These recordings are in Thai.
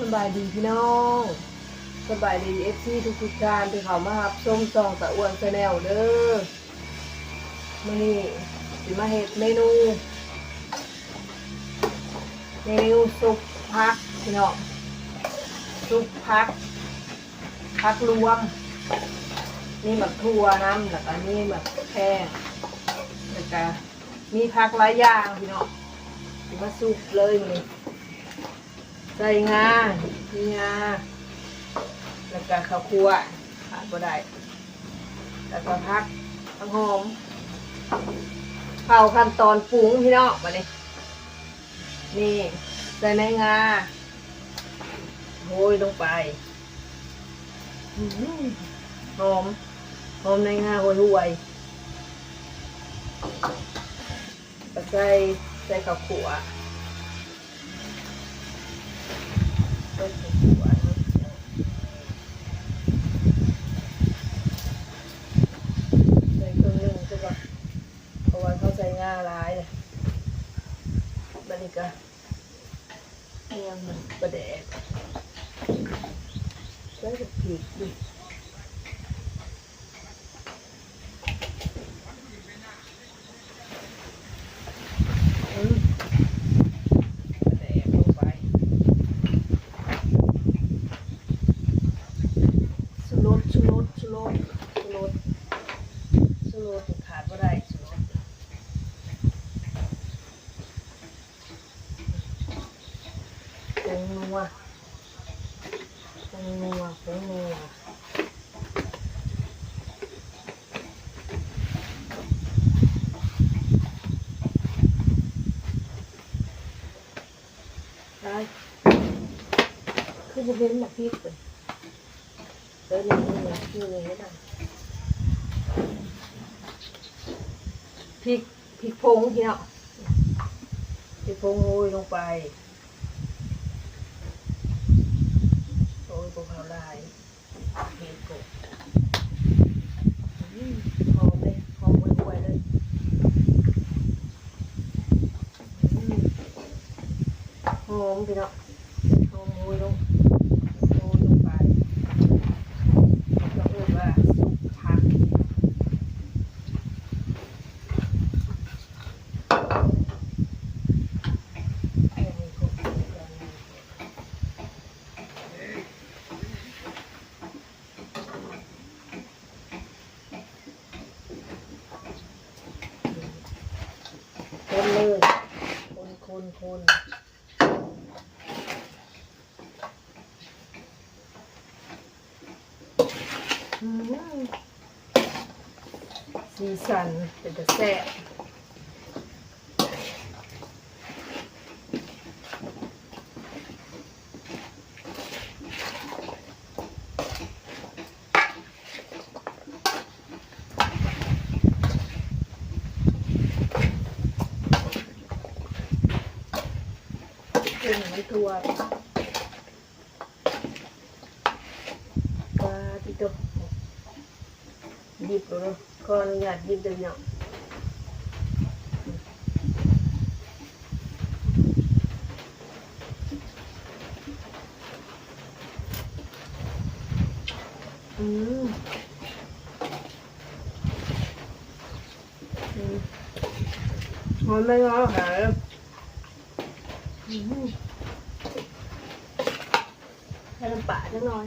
สบายดีพี่น้องสบายดีเอฟซีทุกทุกๆท่านที่เขามารับชมซองตะอวนแนลเด้อมื่อนี้สิมาเฮ็ดเมนูเมนูซุปพักพี่น้องซุปพักพักรวมนี่แบบทั่วน้ำแล้วก็นี่แบบแข้แล้วก็มีพักหลายอย่างพี่น้องสิมาซุปเลยนี่ ใส่งามีงาแล้วก็ข้าวคั่วขาดบ่ได้แล้วก็พักทั้งหอมเข้าขั้นตอนปรุงพี่น้องมาเลยนี่ใส่ในงาโรยลงไปอื้อหือหอมหอมในงาโรยหวยๆใส่ใส่ข้าวคั่ว what? งนัวผงนัวผงนัวไปคือจะเห็นแบบพริกเลยเดินอย่างนี้นะนี่เลยนะพริกพริกพงพี่เนาะพริกพงโรยลงไปโรยภู เอาลายเห็ดกบหอมเลยหอมหวยๆเลยอืมหอมพี่เนาะหอมโรยลงโรยลงไป เราเรียกว่าซุปผักคนเลยคนคนคนอืม สีสันเป็นแต่แซ่บเป็นไม่ทั่วปลาที่ตก ห ยิบเลยขออนุญาตหยิบเดี๋ยวนี้อืมอืมมันไม่ร้อนหายอืมให้น้ำปลาจังหน่อย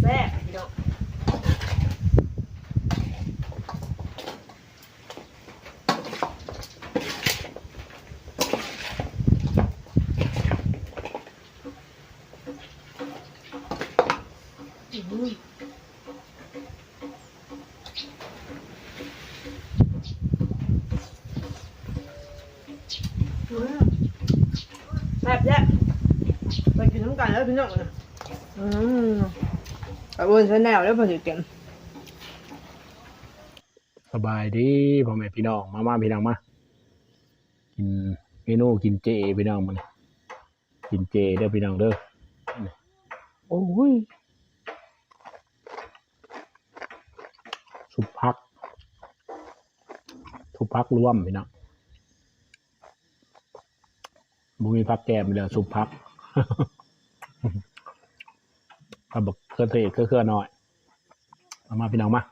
แซ่บพี่น้องอื้อหืออืมแซ่บแยะไปกินน้ำกันแล้วพี่น้องนะอืมเอาบนชาแนลแล้วพอดีเก็บสบายดีพ่อแม่พี่น้องมามาพี่น้องมากินเมนูกินเจพี่น้องมันกินเจเด้อพี่น้องเด้อนี่โอ้ยสุปพักสุปพักรวมพี่น้อง บุมีพักแกมเลยสุปพักเอาบักเครือเทศเครือเครือหน่อยเอามาพี่น้องมา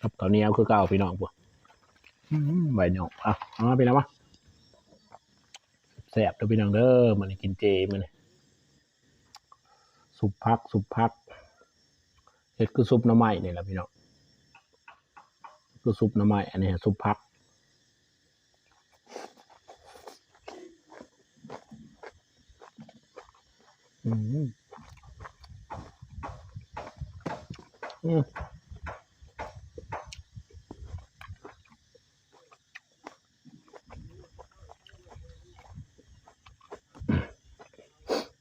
กับข้าวเหนียวคือเก่าพี่น้องพวกอืมใบหนอกอะเอามาพี่น้องมาแสบเด้อพี่น้องเด้อมันนี้กินเจมันนี่สุปพักสุปพักเห็ดคือซุปหน้ำไม้นี่แหละพี่น้องคือซุปหน้ำไม้อันนี้ซุปพัก อืม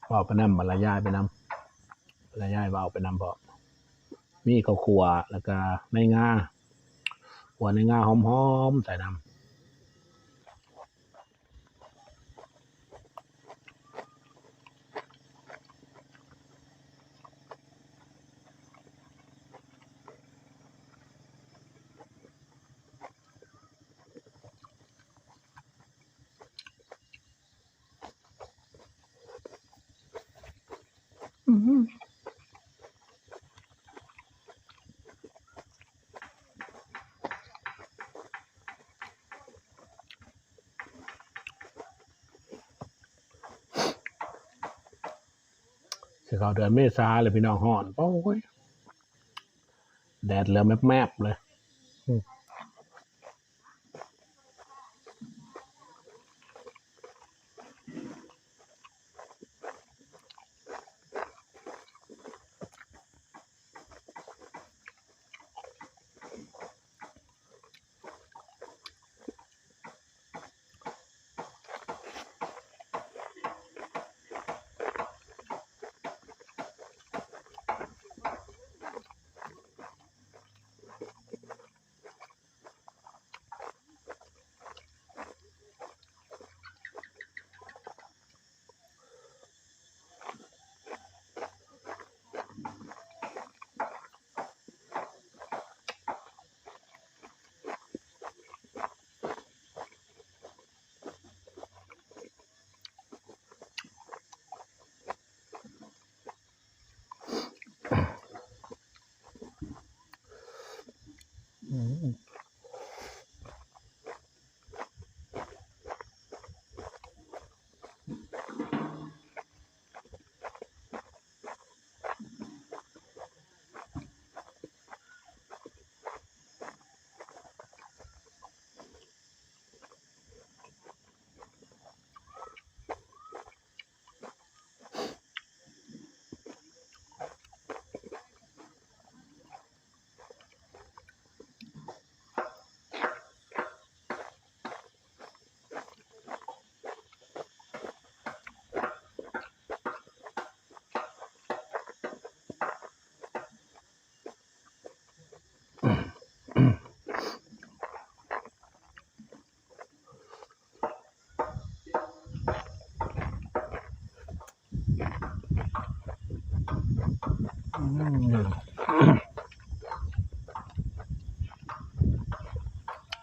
ว่าไปนำบรรยายไปนำบรรยายว่าเอาไปนำเพราะมีข้าวขัวแล้วก็ในงาขัวในงาหอมๆใส่นำ สิเขาเดือนเมษาเลยพี่น้องห่อนโอ้ยแดดเหลือแมบๆเลย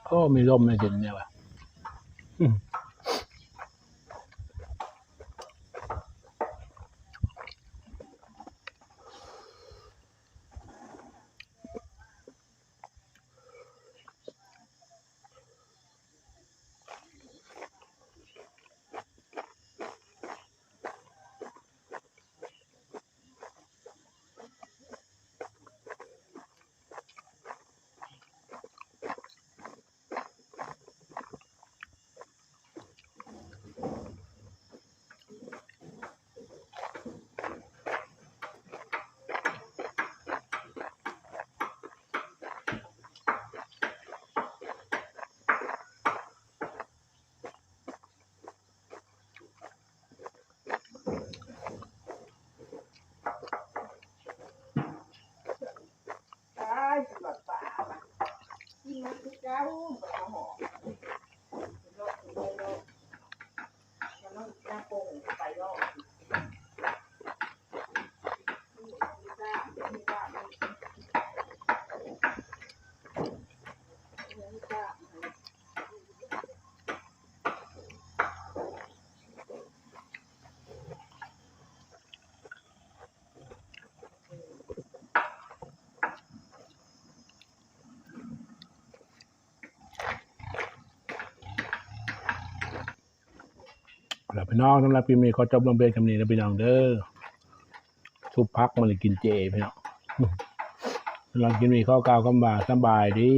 โอ้มีลมในดินเนี่ยว่ะ พี่น้องสำหรับปีนี้ขอจบลงเบียนคำนี้นะพี่น้องเด้อซุปพักมันเลยกินเจพี่น้องสำหรับกินมีข้าวกาวคำบาสบายดี